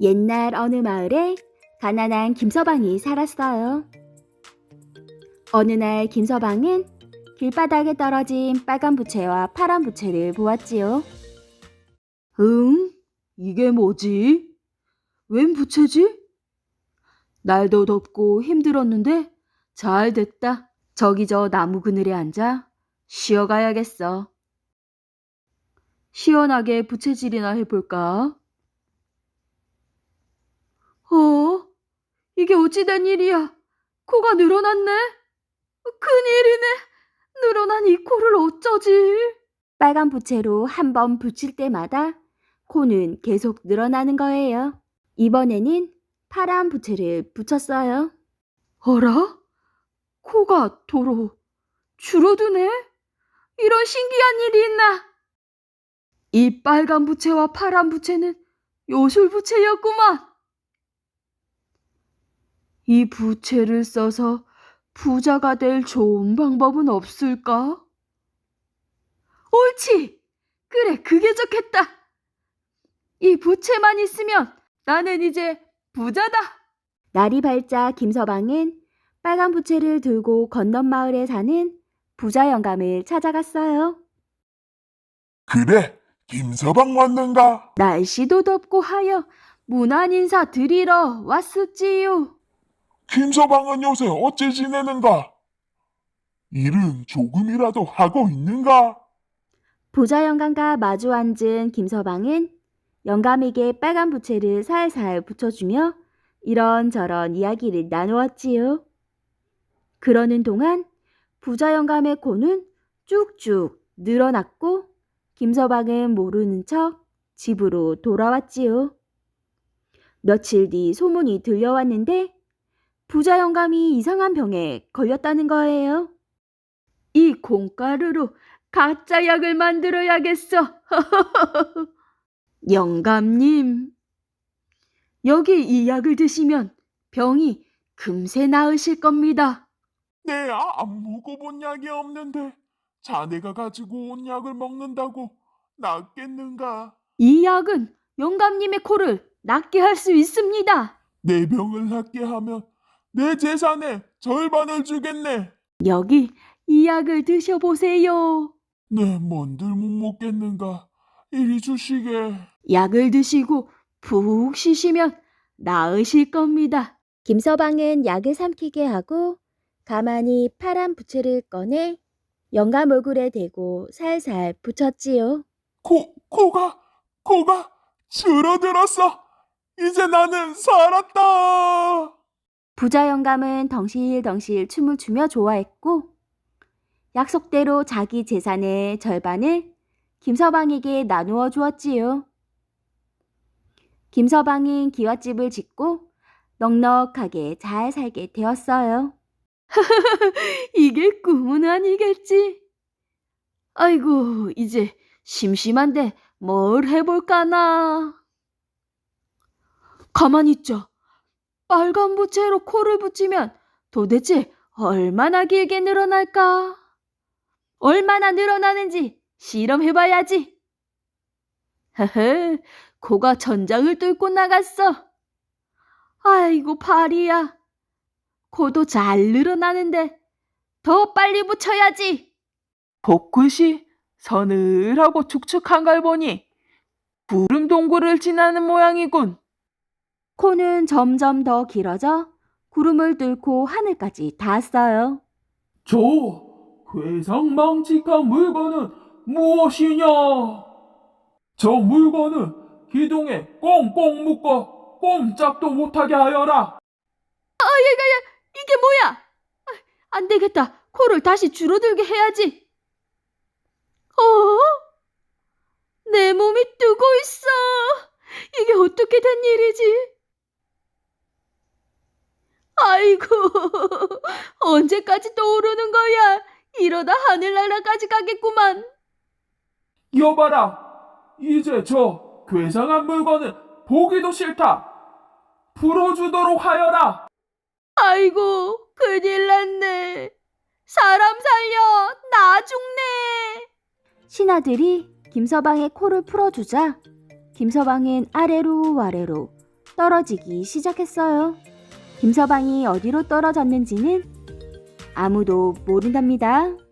옛날 어느 마을에 가난한 김서방이 살았어요. 어느 날 김서방은 길바닥에 떨어진 빨간 부채와 파란 부채를 보았지요. 응? 이게 뭐지? 웬 부채지? 날도 덥고 힘들었는데 잘 됐다. 저기 저 나무 그늘에 앉아 쉬어가야겠어. 시원하게 부채질이나 해볼까? 어? 이게 어찌된 일이야? 코가 늘어났네? 큰일이네. 늘어난 이 코를 어쩌지? 빨간 부채로 한 번 붙일 때마다 코는 계속 늘어나는 거예요. 이번에는 파란 부채를 붙였어요. 어라? 코가 도로 줄어드네? 이런 신기한 일이 있나? 이 빨간 부채와 파란 부채는 요술 부채였구만. 이 부채를 써서 부자가 될 좋은 방법은 없을까? 옳지! 그래, 그게 좋겠다! 이 부채만 있으면 나는 이제 부자다! 날이 밝자 김서방은 빨간 부채를 들고 건넌 마을에 사는 부자 영감을 찾아갔어요. 그래, 김서방 왔는가? 날씨도 덥고 하여 문안 인사 드리러 왔었지요. 김서방은 요새 어찌 지내는가? 일은 조금이라도 하고 있는가? 부자 영감과 마주 앉은 김서방은 영감에게 빨간 부채를 살살 붙여주며 이런저런 이야기를 나누었지요. 그러는 동안 부자 영감의 코는 쭉쭉 늘어났고 김서방은 모르는 척 집으로 돌아왔지요. 며칠 뒤 소문이 들려왔는데 부자 영감이 이상한 병에 걸렸다는 거예요. 이 콩가루로 가짜 약을 만들어야겠어. 영감님, 여기 이 약을 드시면 병이 금세 나으실 겁니다. 내가 안 먹어본 약이 없는데 자네가 가지고 온 약을 먹는다고 낫겠는가? 이 약은 영감님의 코를 낫게 할 수 있습니다. 내 병을 낫게 하면 내 재산의 절반을 주겠네. 여기 이 약을 드셔보세요. 내 뭔들 못 먹겠는가? 이리 주시게. 약을 드시고 푹 쉬시면 나으실 겁니다. 김서방은 약을 삼키게 하고 가만히 파란 부채를 꺼내 영감 얼굴에 대고 살살 붙였지요. 코, 코가, 코가 줄어들었어. 이제 나는 살았다. 부자 영감은 덩실덩실 춤을 추며 좋아했고 약속대로 자기 재산의 절반을 김서방에게 나누어 주었지요. 김서방은 기와집을 짓고 넉넉하게 잘 살게 되었어요. 이게 꿈은 아니겠지? 아이고, 이제 심심한데 뭘 해볼까나? 가만히 있자. 빨간 부채로 코를 붙이면 도대체 얼마나 길게 늘어날까? 얼마나 늘어나는지 실험해봐야지. 허허, 코가 천장을 뚫고 나갔어. 아이고, 발이야. 코도 잘 늘어나는데 더 빨리 붙여야지. 벚꽃이 서늘하고 축축한 걸 보니 구름 동굴을 지나는 모양이군. 코는 점점 더 길어져 구름을 뚫고 하늘까지 닿았어요. 저 괴상망측한 물건은 무엇이냐? 저 물건은 기둥에 꽁꽁 묶어 꼼짝도 못하게 하여라. 이게 뭐야? 아, 안 되겠다. 코를 다시 줄어들게 해야지. 어? 내 몸이 뜨고 있어. 이게 어떻게 된 일이지? 아이고, 언제까지 또 오르는 거야? 이러다 하늘나라까지 가겠구만. 여봐라, 이제 저 괴상한 물건은 보기도 싫다. 풀어주도록 하여라. 아이고, 큰일 났네. 사람 살려, 나 죽네. 신하들이 김서방의 코를 풀어주자 김서방은 아래로 아래로 떨어지기 시작했어요. 김서방이 어디로 떨어졌는지는 아무도 모른답니다.